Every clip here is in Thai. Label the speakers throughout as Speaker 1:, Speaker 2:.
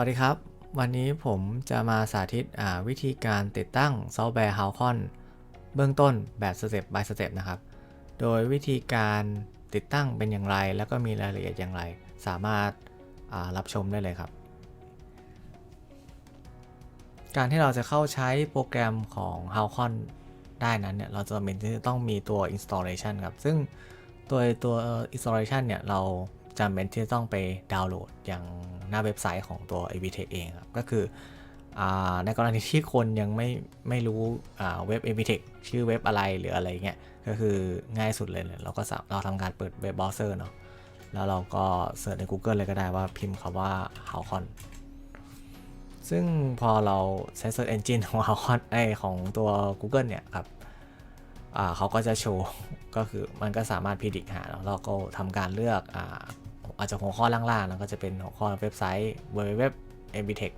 Speaker 1: วัสดีครับ วันนี้ผมจะมาสาธิตวิธีการติดตั้งซอฟต์แวร์ Halcon เบื้องต้นแบบสเต็ป by สเต็ปนะครับ โดยวิธีการติดตั้งเป็นอย่างไร แล้วก็มีรายละเอียดอย่างไร สามารถารับชมได้เลยครับ การที่เราจะเข้าใช้โปรแกรมของ Halcon ได้นั้นเนี่ย เราจะเป็นที่จะต้องมีตัว installation ครับ ซึ่งตัวตัว installation เนี่ยเรา จำเป็นที่จะต้องไปดาวน์โหลดอย่างหน้าเว็บไซต์ของตัว a v t e c h เองครับ ก็คืออในกรณีที่คนยังไม่ไม่รู้เว็บ a v t e c h ชื่อเว็บอะไรหรืออะไรเงี้ย ก็คือง่ายสุดเลยเนี่ยเราก็เราทำการเปิดเว็บเบราว์เซอร์เนาะแล้วเราก็เสิร์ชใน Google เลยก็ได้ว่าพิมพ์คำว่า Halcon ซึ่งพอเราใช้ Search Engine ของ Halcon ไอของตัว Google เนี่ยครับเขาก็จะโชว์ ก็คือมันก็สามารถพิจิตหาแล้วเราก็ทำการเลือก อาจจะหัวข้อล่างๆแล้วก็จะเป็นหัวข้อเว็บไซต์ www mbtech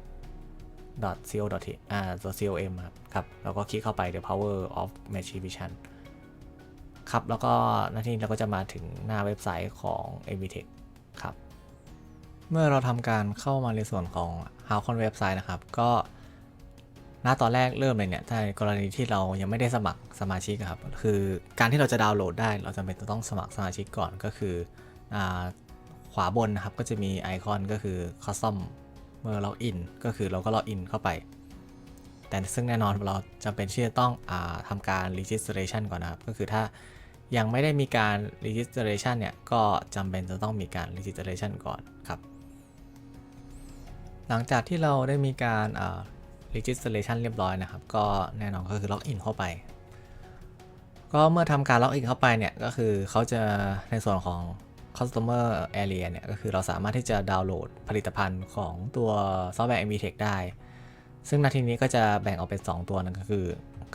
Speaker 1: co t อ่า com ครับครับ แล้วก็คลิกเข้าไป the power of machine vision ครับ แล้วก็หน้าที่เราก็จะมาถึงหน้าเว็บไซต์ของ mbtech ครับ เมื่อเราทำการเข้ามาในส่วนของ Halcon เว็บไซต์นะครับ ก็หน้าตอนแรกเริ่มเลยเนี่ย ถ้าในกรณีที่เรายังไม่ได้สมัครสมาชิกครับ คือการที่เราจะดาวน์โหลดได้ เราจำเป็นจะต้องสมัครสมาชิกก่อนก็คืออา วาบนนะครับ ก็จะมีไอคอนก็คือ Custom เมื่อล็อกอินก็คือเราก็ล็อกอินเข้าไป แต่ซึ่งแน่นอนเราจำเป็นที่จะต้องอทำการ registration ก่อนนะครับ ก็คือถ้ายังไม่ได้มีการ registration เนี่ย ก็จำเป็นจะต้องมีการ registration ก่อนครับ หลังจากที่เราได้มีการ registration เรียบร้อยนะครับ ก็แน่นอนก็คือล็อกอินเข้าไปก็เมื่อทำการล็อกอินเข้าไปเนี่ย ก็คือเขาจะในส่วนของ customer area เนี่ยก็คือเราสามารถที่จะดาวน์โหลดผลิตภัณฑ์ของตัวซอฟต์แวร์ MVTech ได้ ซึ่งนาทีนี้ก็จะแบ่งออกเป็น 2 ตัวนั่นก็คือ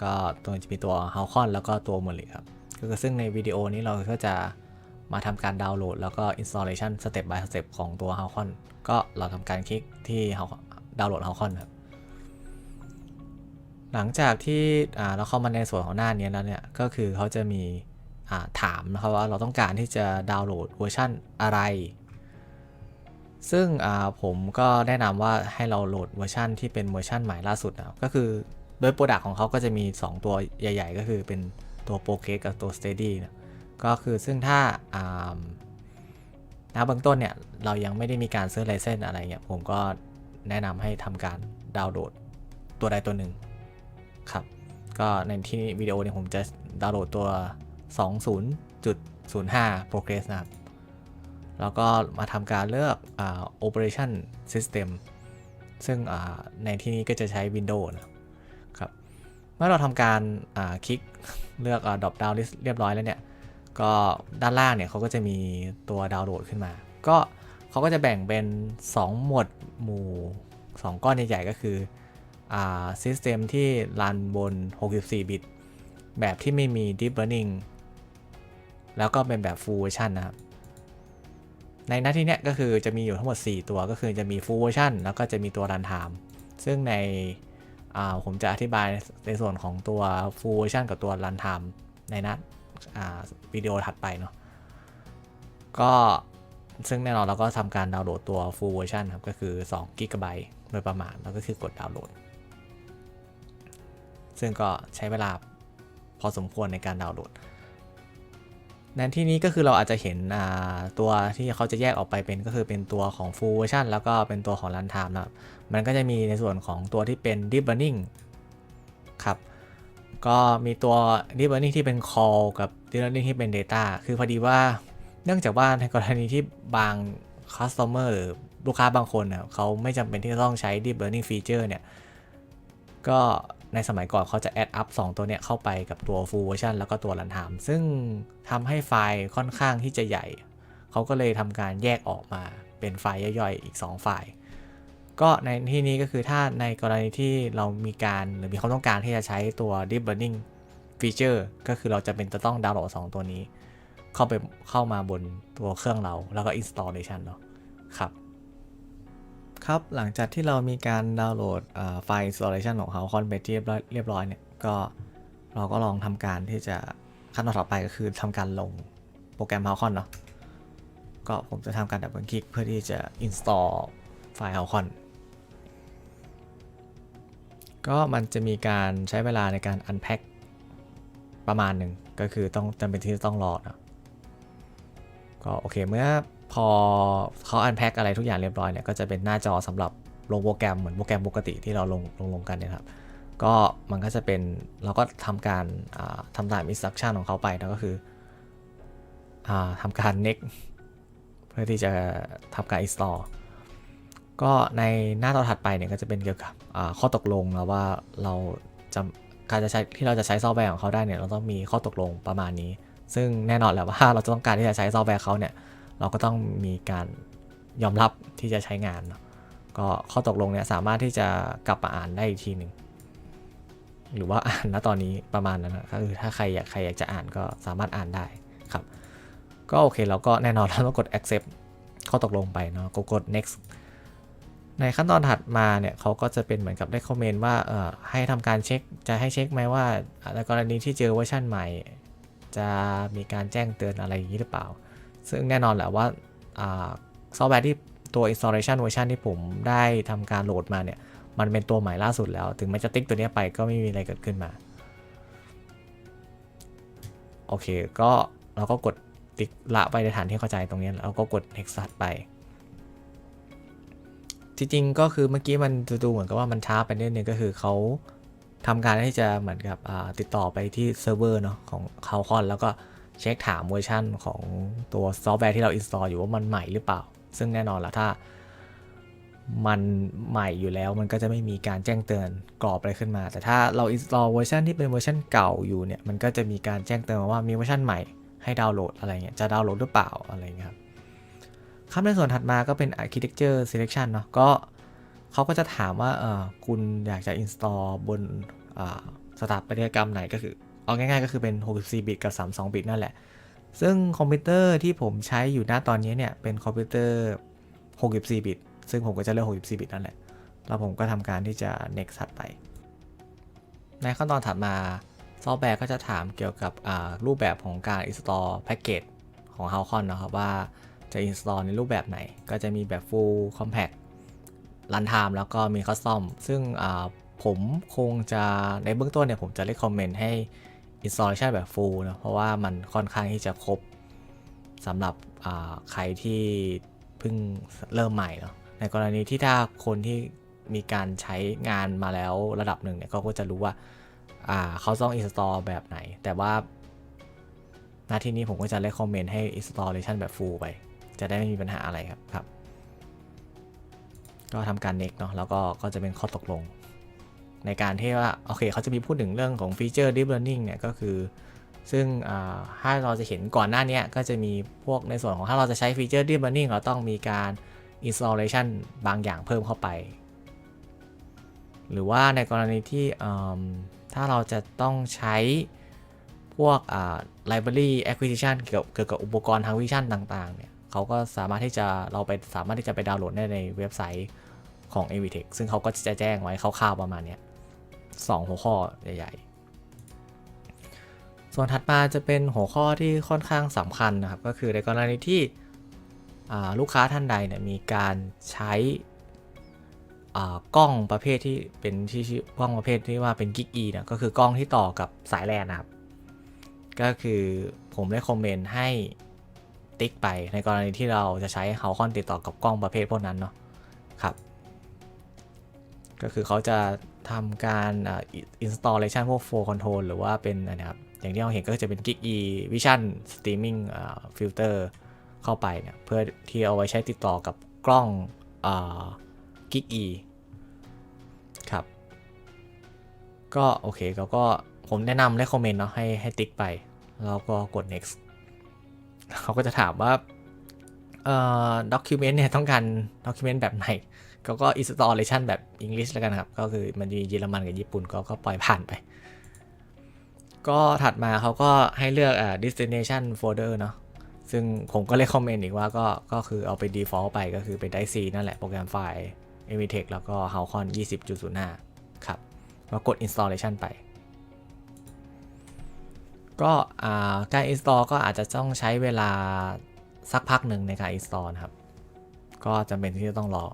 Speaker 1: ก็ตัวจะมีตัว Halcon แล้วก็ตัว m e r l i ครับก็คือซึ่งในวิดีโอนี้เราก็จะมาทำการดาวน์โหลด แล้วก็ installation step by step ของตัว Halcon ก็เราทำการคลิกที่ดาวน์โหลด Halcon ครับหลังจากที่เราเข้ามาในส่วนของหน้านี้แล้วเนี่ยก็คือเขาจะมี ถามนะครับว่าเราต้องการที่จะดาวน์โหลดเวอร์ชันอะไร ซึ่งผมก็แนะนำว่าให้เราโหลดเวอร์ชันที่เป็นเวอร์ชันใหม่ล่าสุดนะก็คือโดยโปรดักต์ของเขาก็จะมี 2 ตัวใหญ่ ๆ ก็คือเป็นตัว p o c a s e กับตัว Steady นะก็คือซึ่งถ้าอ่าณเบื้องต้นเนี่ยเรายังไม่ได้มีการซื้อไลเซนส์อะไรเงี้ยผมก็แนะนำให้ทำการดาวน์โหลดตัวใดตัวหนึ่งครับ ก็ในที่วิดีโอเนี่ยผมจะดาวน์โหลดตัว 20.05 progress นะครับ แล้วก็มาทำการเลือกอ่า operation system ซึ่งอ่าในที่นี้ก็จะใช้ Windows นะครับ เมื่อเราทำการอ่าคลิกเลือกอ่า drop down list เรียบร้อยแล้วเนี่ย ก็ด้านล่างเนี่ยเขาก็จะมีตัวดาวน์โหลดขึ้นมา ก็เขาก็จะแบ่งเป็น 2 หมวดหมู่ 2 ก้อนใหญ่ๆก็คืออ่า System ที่รันบน 64 บิต แบบที่ไม่มี Deep Learning แล้วก็เป็นแบบ Full Version นะครับ ในหน้าที่เนี้ยก็คือจะมีอยู่ทั้งหมด 4 ตัวก็คือจะมี Full Version แล้วก็จะมีตัว Runtime ซึ่งในอ่าผมจะอธิบายในส่วนของตัว Full Version กับตัว Runtime ในนัดอ่าวิดีโอถัดไปเนาะก็ซึ่งแน่นอนเราก็ทำการดาวน์โหลดตัว Full Version ครับ ก็คือ2 g b โดยประมาณ แล้วก็คือกดดาวน์โหลด ซึ่งก็ใช้เวลาพอสมควรในการดาวน์โหลด ในที่นี้ก็คือเราอาจจะเห็นตัวที่เขาจะแยกออกไปเป็นก็คือเป็นตัวของ full version แล้วก็เป็นตัวของ runtime นะครับ มันก็จะมีในส่วนของตัวที่เป็น deep learning ครับ ก็มีตัว deep learning ที่เป็น call กับ deep learning ที่เป็น data คือพอดีว่าเนื่องจากว่าในกรณีที่บาง customer หรือลูกค้าบางคนเนี่ยเขาไม่จำเป็นที่จะต้องใช้ deep learning feature เนี่ย ก็ ในสมัยก่อนเขาจะ add up 2ตัวเนี้ยเข้าไปกับตัว full version แล้วก็ตัว runtime ซึ่งทำให้ไฟล์ค่อนข้างที่จะใหญ่ เขาก็เลยทำการแยกออกมาเป็นไฟล์ย่อยๆ อีก 2 ไฟล์ ก็ในที่นี้ก็คือถ้าในกรณีที่เรามีการหรือมีความต้องการที่จะใช้ตัว deep learning feature ก็คือเราจะเป็นจะต้องดาวน์โหลด2ตัวนี้ เข้าไปเข้ามาบนตัวเครื่องเราแล้วก็ installation เนาะครับ ครับ หลังจากที่เรามีการดาวน์โหลดไฟล์ installation ของ Halcon ไปที่เรียบร้อยเรียบร้อยเนี่ย ก็เราก็ลองทำการที่จะขั้นตอนต่อไปก็คือทำการลงโปรแกรม Halcon เนาะ ก็ผมจะทำการดับเบิลคลิกเพื่อที่จะ install ไฟล์ Halcon ก็มันจะมีการใช้เวลาในการ unpack ประมาณหนึ่งก็คือต้องจำเป็นที่จะต้องรอนะก็โอเคเมื่อ พอเขา unpack อะไรทุกอย่างเรียบร้อยเนี่ยก็จะเป็นหน้าจอสำหรับลงโปรแกรมเหมือนโปรแกรมปกติที่เราลงลงลงกันเนยครับก็มันก็จะเป็นเราก็ทำการอ่าทำตาม instruction ของเขาไปนะก็คืออาทำการ next เพื่อที่จะทำการ install ก็ในหน้าต่อถัดไปเนี่ยก็จะเป็นเกี่ยวกับข้อตกลงแล้วว่าเราจะการจะใช้ที่เราจะใช้ซอฟต์แวร์ของเขาได้เนี่ยเราต้องมีข้อตกลงประมาณนี้ ซึ่งแน่นอนแหละว่าเราจะต้องการที่จะใช้ซอฟต์แวร์เขาเนี่ย เราก็ต้องมีการยอมรับที่จะใช้งานก็ข้อตกลงเนี่ยสามารถที่จะกลับมาอ่านได้อีกทีหนึ่งหรือว่าอ่านณตอนนี้ประมาณนั้นนะก็คือถ้าใครอยากใครอยากจะอ่านก็สามารถอ่านได้ครับ ก็โอเคเราก็แน่นอนเราต้องกด accept ข้อตกลงไปเนาะก็กด next ในขั้นตอนถัดมาเนี่ยเขาก็จะเป็นเหมือนกับได้คอมเมนต์ว่าเออให้ทำการเช็คจะให้เช็คไหมว่าในกรณีที่เจอเวอร์ชันใหม่ จะมีการแจ้งเตือนอะไรอย่างนี้หรือเปล่า ซึ่งแน่นอนแหละว่าซอฟต์แวร์ที่ตัว installation เวอร์ชันที่ผมได้ทำการโหลดมาเนี่ย มันเป็นตัวใหม่ล่าสุดแล้ว ถึงแม้จะติ๊กตัวนี้ไปก็ไม่มีอะไรเกิดขึ้นมา โอเค ก็เราก็กดติ๊กละไปในฐานที่เข้าใจตรงนี้ แล้วก็กด next ถัดไป จริงๆ ก็คือเมื่อกี้มันดูเหมือนกับว่ามันช้าไปนิดนึงก็คือเขาทำการที่จะเหมือนกับติดต่อไปที่เซิร์ฟเวอร์เนาะของคาคอนแล้วก็ เช็คถามเวอร์ชันของตัวซอฟต์แวร์ที่เรา install อยู่ว่ามันใหม่หรือเปล่า ซึ่งแน่นอนละถ้ามันใหม่อยู่แล้วมันก็จะไม่มีการแจ้งเตือนกรอบอะไรขึ้นมา แต่ถ้าเรา install เวอร์ชันที่เป็นเวอร์ชันเก่าอยู่เนี่ยมันก็จะมีการแจ้งเตือนมาว่ามีเวอร์ชันใหม่ให้ดาวน์โหลดอะไรเงี้ยจะดาวน์โหลดหรือเปล่าอะไรเงี้ยครับครับในส่วนถัดมาก็เป็น architecture selection เนาะก็เขาก็จะถามว่าเออคุณอยากจะ install บนสถาปัตยกรรมไหนก็คือ เอาง่ายๆก็คือเป็น 64 บิตกับ 32 บิตนั่นแหละ ซึ่งคอมพิวเตอร์ที่ผมใช้อยู่หน้าตอนนี้เนี่ย เป็นคอมพิวเตอร์ 64 บิต ซึ่งผมก็จะเลือก 64 บิตนั่นแหละ แล้วผมก็ทำการที่จะ next ถัดไป ในขั้นตอนถัดมาซอฟต์แวร์ก็จะถามเกี่ยวกับรูปแบบของการ install package ของ h o w c o n นะครับว่าจะ install ในรูปแบบไหน ก็จะมีแบบ full compact runtime แล้วก็มี custom ซึ่งผมคงจะในเบื้องต้นเนี่ยผมจะ recommend ให้ installation แบบ full นะเพราะว่ามันค่อนข้างที่จะครบสำหรับใครที่เพิ่งเริ่มใหม่เนาะในกรณีที่ถ้าคนที่มีการใช้งานมาแล้วระดับหนึ่งเนี่ยก็จะรู้ว่าเขาต้อง install แบบไหน แต่ว่าหน้าที่นี้ผมก็จะ recommend ให้ installation แบบ full ไป จะได้ไม่มีปัญหาอะไรครับครับ ก็ทำการ next เนาะแล้วก็ก็จะเป็นข้อตกลง ในการที่ว่า โอเคเขาจะมีพูดถึงเรื่องของฟีเจอร์ deep learning เนี่ยก็คือ ซึ่งถ้าเราจะเห็นก่อนหน้านี้ก็จะมีพวกในส่วนของถ้าเราจะใช้ฟีเจอร์ deep learning เราต้องมีการ installation บางอย่างเพิ่มเข้าไป หรือว่าในกรณีที่ถ้าเราจะต้องใช้พวก library acquisition เกี่ยวเกี่ยวกับอุปกรณ์ทางวิชั่นต่างๆ เนี่ยเขาก็สามารถที่จะเราไปสามารถที่จะไปดาวน์โหลดได้ในเว็บไซต์ของ a v t e c h ซึ่งเขาก็จะแจ้งไว้คร่าวๆประมาณนี้ สองหัวข้อใหญ่ๆ ส่วนถัดมาจะเป็นหัวข้อที่ค่อนข้างสำคัญนะครับ ก็คือในกรณีที่ลูกค้าท่านใดเนี่ยมีการใช้กล้องประเภทที่เป็นที่กล้องประเภทที่ว่าเป็นกิกอีเนี่ยก็คือกล้องที่ต่อกับสายแลนนะครับ ก็คือผมได้คอมเมนต์ให้ติ๊กไปในกรณีที่เราจะใช้เฮาคอนติดต่อกับกล้องประเภทพวกนั้นเนาะครับ ก็คือเขาจะ ทำการ installation พวก flow control หรือว่าเป็นนะครับอย่างที่เราเห็นก็จะเป็น Gig E Vision Streaming Filter เข้าไปเนี่ยเพื่อที่เอาไว้ใช้ติดต่อกับกล้องกิกอีครับ ก็โอเคเขาก็ผมแนะนำและคอมเมนต์เนาะให้ให้ติ๊กไป แล้วก็กด next เขาก็จะถามว่า เอ่อ document เนี่ยต้องการ document แบบไหนเขาก็ installation แบบ English แล้วกันครับ ก็คือมันมีเยอรมันกับญี่ปุ่นก็ก็ปล่อยผ่านไป ก็ถัดมาเขาก็ให้เลือกอ่า destination folder เนาะซึ่งผมก็เลยคอมเมนต์อีกว่าก็ก็คือเอาไป default ไปก็คือเป็นไดซีนั่นแหละโปรแกรมไฟล์ a v t e c h แล้วก็ h o w c o n 20.05 ครับแล้วกด installation ไป ก็การ install ก็อาจจะต้องใช้เวลา สักพักหนึ่งในการ install นครับ ก็จำเป็นที่จะต้องรอ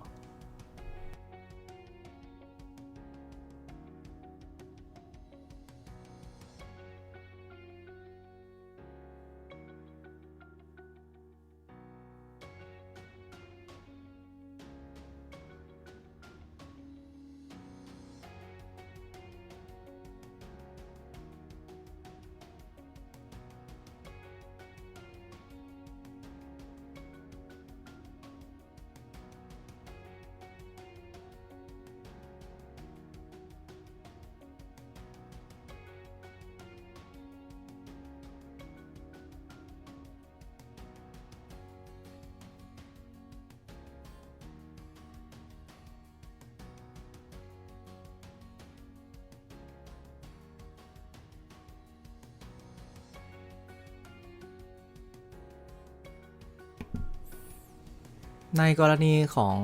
Speaker 1: ในกรณีของ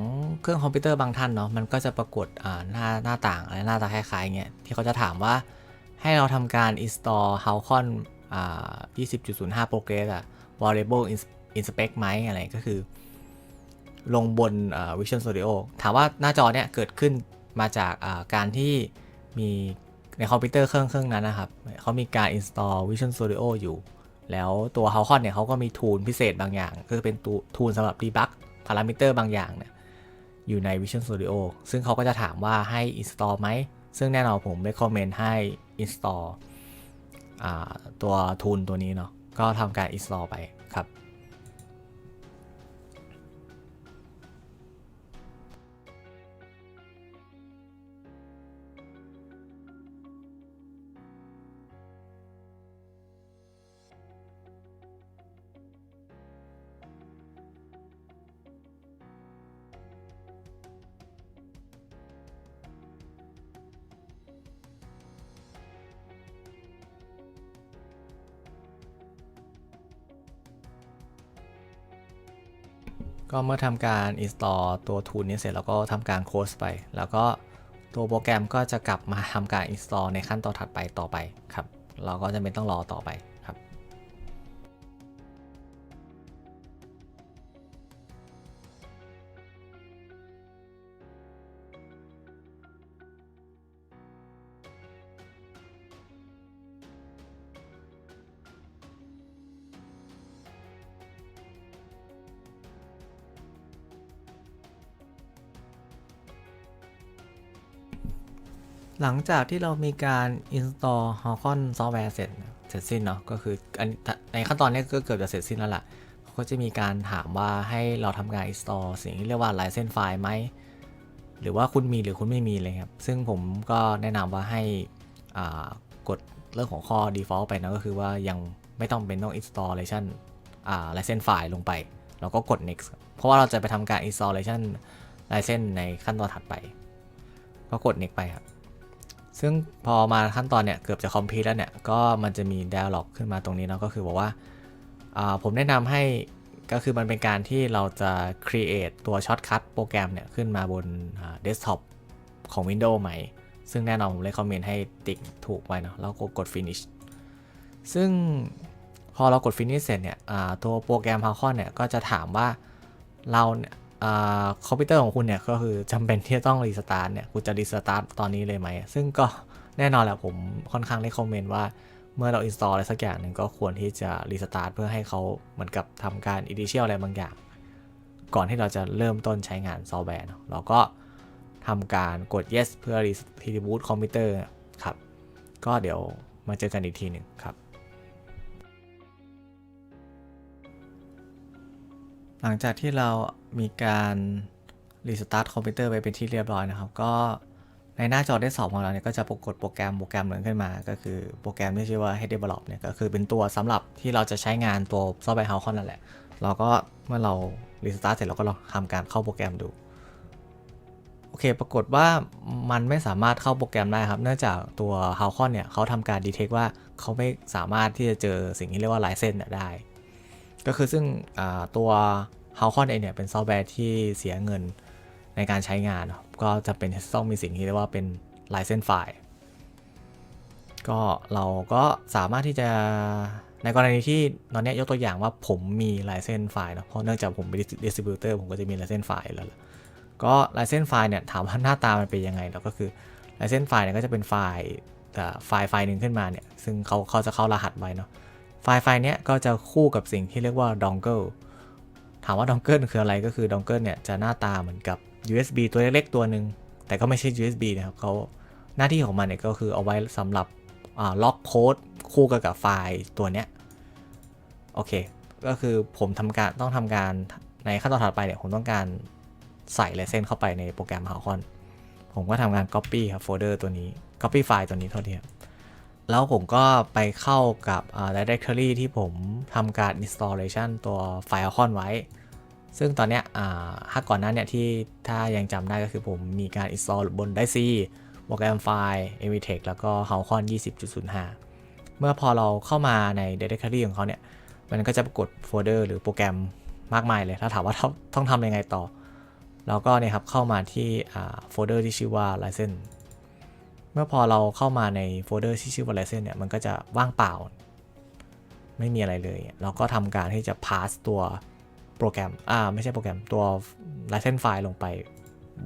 Speaker 1: เครื่องคอมพิวเตอร์บางท่านเนาะมันก็จะปรากฏหน้าหน้าต่างอะไรหน้าตาคล้ายๆเงี้ยที่เขาจะถามว่าให้เราทำการ install Halcon อ่า20.05 Progress อะ variable inspect ไหมอะไรก็คือ ลงบน Vision Studio ถามว่าหน้าจอเนี่ยเกิดขึ้นมาจากการที่มีในคอมพิวเตอร์เครื่องเครื่องนั้นนะครับเขามีการ install Vision Studio อยู่ แล้วตัว Halcon เนี่ยเขาก็มีทูลพิเศษบางอย่าง ก็คือเป็นตูทูลสำหรับ debug พารามิเตอร์บางอย่างเนี่ยอยู่ใน Vision Studio ซึ่งเขาก็จะถามว่าให้ install ไหม ซึ่งแน่นอนผม recommend ให้ install อ่าตัวทูลตัวนี้เนาะก็ทำการ install ไปครับ ก็เมื่อทำการ install ตัวทูลนี้เสร็จแล้วก็ทำการโค้ดไป แล้วก็ตัวโปรแกรมก็จะกลับมาทำการ install ในขั้นตอนถัดไปต่อไปครับ เราก็จะไม่ต้องรอต่อไป หลังจากที่เรามีการ install Halcon software เสร็จเสร็จสิ้นเนาะก็คือในขั้นตอนนี้ก็เกือบจะเสร็จสิ้นแล้วล่ะเขาก็จะมีการถามว่าให้เราทำการ install สิ่งที่เรียกว่า license file ไหมหรือว่าคุณมีหรือคุณไม่มีเลยครับ ซึ่งผมก็แนะนำว่าให้กดเรื่องของข้อ default ไปนะก็คือว่ายังไม่ต้องเป็นต้อง installation อ่า license file ลงไป เราก็กด next เพราะว่าเราจะไปทำการ installation license ในขั้นตอนถัดไป ก็กด next ไปครับ ซึ่งพอมาขั้นตอนเนี่ยเกือบจะ complete แล้วเนี่ยก็มันจะมี dialog ขึ้นมาตรงนี้เนาะก็คือบอกว่าาผมแนะนำให้ก็คือมันเป็นการที่เราจะ create ตัว shortcut โปรแกรมเนี่ยขึ้นมาบนอ่า desktop ของ Windows ใหม่ ซึ่งแน่นอนผมเลยคอมเมนต์ให้ติ๊กถูกไว้เนาะแล้วก็กด finish ซึ่งพอเรากด finish เสร็จเนี่ยตัวโปรแกรม Halcon เนี่ยก็จะถามว่าเราเนี่ยอ่า คอมพิวเตอร์ของคุณเนี่ยก็คือจำเป็นที่จะต้องรีสตาร์ทเนี่ยคุณจะรีสตาร์ทตอนนี้เลยไหม ซึ่งก็แน่นอนแหละผมค่อนข้างได้คอมเมนต์ว่าเมื่อเรา install อะไรสักอย่างหนึ่งก็ควรที่จะรีสตาร์ทเพื่อให้เขาเหมือนกับทำการ initial อะไรบางอย่าง ก่อนที่เราจะเริ่มต้นใช้งานซอฟต์แวร์เราก็ทำการกด yes เพื่อ reboot คอมพิวเตอร์ครับ ก็เดี๋ยวมาเจอกันอีกทีหนึ่งครับ หลังจากที่เรามีการรีสตาร์ทคอมพิวเตอร์ไปเป็นที่เรียบร้อยนะครับ ก็ในหน้าจอเดสอปของเราเนี่ยก็จะปรากฏโปรแกรมโปรแกรมหนึ่งขึ้นมา ก็คือโปรแกรมที่ชื่อว่า Head Develop เนี่ยก็คือเป็นตัวสำหรับที่เราจะใช้งานตัวซอฟต์แวร์ Halcon นั่นแหละ เราก็เมื่อเรารีสตาร์ทเสร็จเราก็ลองทำการเข้าโปรแกรมดูโอเค ปรากฏว่ามันไม่สามารถเข้าโปรแกรมได้ครับ เนื่องจากตัว Halcon เนี่ยเขาทำการดีเทคว่าเขาไม่สามารถที่จะเจอสิ่งที่เรียกว่าลายเส้นได้ ก็คือซึ่งตัว Halcon เองเนี่ยเป็นซอฟต์แวร์ที่เสียเงินในการใช้งาน ก็จะเป็นต้องมีสิ่งที่เรียกว่าเป็น license file ก็เราก็สามารถที่จะในกรณีที่ตอนนี้ยกตัวอย่างว่าผมมี license file เนอะเพราะเนื่องจากผมเป็น distributor ผมก็จะมี license file แล้วก็ license file เนี่ยถามว่าหน้าตามันเป็นยังไงแล้วก็คือ license file เนี่ยก็จะเป็นไฟล์แต่ไฟล์ไฟล์หนึ่งขึ้นมาเนี่ยซึ่งเขาเขาจะเข้ารหัสไว้เนาะ ไฟล์ไฟล์เนี้ยก็จะคู่กับสิ่งที่เรียกว่า dongle ถามว่า dongle คืออะไรก็คือ dongle เนี่ยจะหน้าตาเหมือนกับ USB ตัวเล็กๆตัวหนึ่งแต่ก็ไม่ใช่ USB นะครับเขาหน้าที่ของมันเนี่ยก็คือเอาไว้สำหรับล็อกโค้ดคู่กับกับไฟล์ตัวเนี้ยโอเค ก็คือผมทำการต้องทำการในขั้นตอนถัดไปเนี่ยผมต้องการใส่ลายเส้นเข้าไปในโปรแกรม Halcon ผมก็ทำการ Copy ครับโฟลเดอร์ตัวนี้ Copy ไฟล์ตัวนี้เท่าที่ครับ แล้วผมก็ไปเข้ากับ directory ที่ผมทำการ installation ตัวไฟล์ Alcon ไว้ ซึ่งตอนเนี้ยถ้าก่อนหน้าเนี่ยที่ถ้ายังจำได้ก็คือผมมีการ install บน d i โปรแกรมไฟล์ a v t e c แล้วก็ Halcon 20.05 เมื่อพอเราเข้ามาใน directory ของเขาเนี่ย มันก็จะปรากฏโฟลเดอร์หรือโปรแกรมมากมายเลย ถ้าถามว่าต้องทำยังไงต่อ เราก็เนี่ยครับเข้ามาที่โฟลเดอร์ที่ชื่อว่า license เมื่อพอเราเข้ามาในโฟลเดอร์ที่ชื่อว่า license เนี่ยมันก็จะว่างเปล่า ไม่มีอะไรเลย เราก็ทำการที่จะ pass ตัวโปรแกรม อ่า ไม่ใช่โปรแกรมตัว license file ลงไป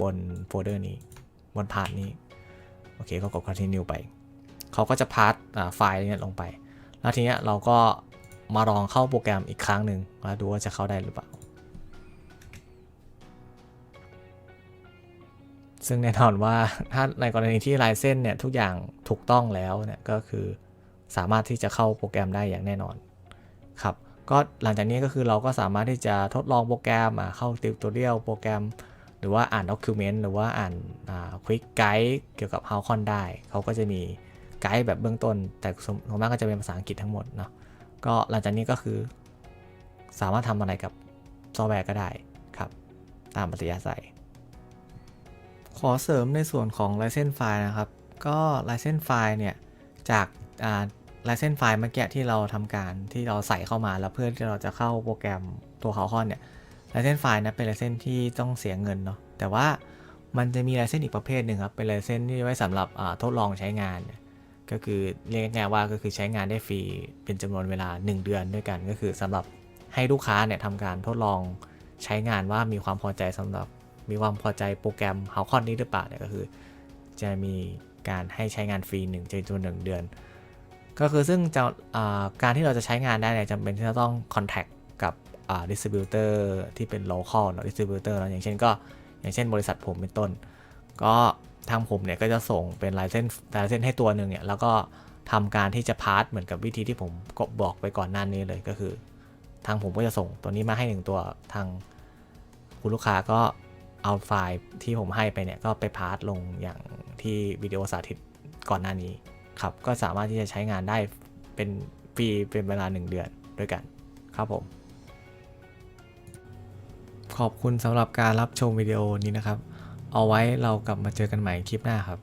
Speaker 1: บนโฟลเดอร์นี้ บนพาร์ทนี้ โอเค ก็กด continue ไป เขาก็จะ pass อ่าไฟล์เนี่ยลงไป แล้วทีเนี้ยเราก็มาลองเข้าโปรแกรมอีกครั้งหนึ่งแล้วดูว่าจะเข้าได้หรือเปล่า ซึ่งแน่นอนว่าถ้าในกรณีที่ลายเส้นเนี่ยทุกอย่างถูกต้องแล้วเนี่ยก็คือสามารถที่จะเข้าโปรแกรมได้อย่างแน่นอนครับก็หลังจากนี้ก็คือเราก็สามารถที่จะทดลองโปรแกรมเข้าติวตอเรียลโปรแกรม หรือว่าอ่านด็อกิเมนต์หรือว่าอ่านควิกไกด์เกี่ยวกับ How Con ได้ เขาก็จะมีไกด์แบบเบื้องต้น แต่ส่วนมากก็จะเป็นภาษาอังกฤษทั้งหมดเนาะก็หลังจากนี้ก็คือ สามารถทำอะไรกับซอฟต์แวร์ก็ได้ครับ ตามปัตยาศัย ขอเสริมในส่วนของ license file นะครับ ก็ license file เนี่ย จากอ่า license file เมื่อกี้ที่เราทำการที่เราใส่เข้ามาแล้วเพื่อที่เราจะเข้าโปรแกรมตัวเขาคอนเนี่ย license file นะเป็น license ที่ต้องเสียเงินเนาะแต่ว่ามันจะมี license อีกประเภทหนึ่งครับเป็น license ที่ไว้สำหรับทดลองใช้งานนก็คือเรียกง่ายว่าก็คือใช้งานได้ฟรีเป็นจำนวนเวลา 1 เดือนด้วยกัน ก็คือสำหรับให้ลูกค้าเนี่ยทำการทดลองใช้งานว่ามีความพอใจสำหรับ มีความพอใจโปรแกรม h o w c o n นี้หรือเปล่าเนี่ยก็คือ จะมีการให้ใช้งานฟรี1จำนวนหนึ่งเดือน ก็คือซึ่งจะการที่เราจะใช้งานได้เนี่ยจำเป็นที่จะต้อง contact กับอ่า distributor ที่เป็น local เนอะ distributor เนะอย่างเช่นก็อย่างเช่นบริษัทผมเป็นต้น ก็ทางผมเนี่ยก็จะส่งเป็น license license ให้ตัวหนึ่งเนี่ยแล้วก็ทำการที่จะพาร์ทเหมือนกับวิธีที่ผมก็บอกไปก่อนหน้านี้เลยก็คือ ทางผมก็จะส่งตัวนี้มาให้หนึ่งตัวทางคุณลูกค้าก็ เอาไฟล์ที่ผมให้ไปเนี่ยก็ไปพาร์ทลงอย่างที่วิดีโอสาธิตก่อนหน้านี้ครับ ก็สามารถที่จะใช้งานได้เป็นฟรีเป็นเวลา 1 เดือนด้วยกันครับผม ขอบคุณสำหรับการรับชมวิดีโอนี้นะครับ เอาไว้เรากลับมาเจอกันใหม่คลิปหน้าครับ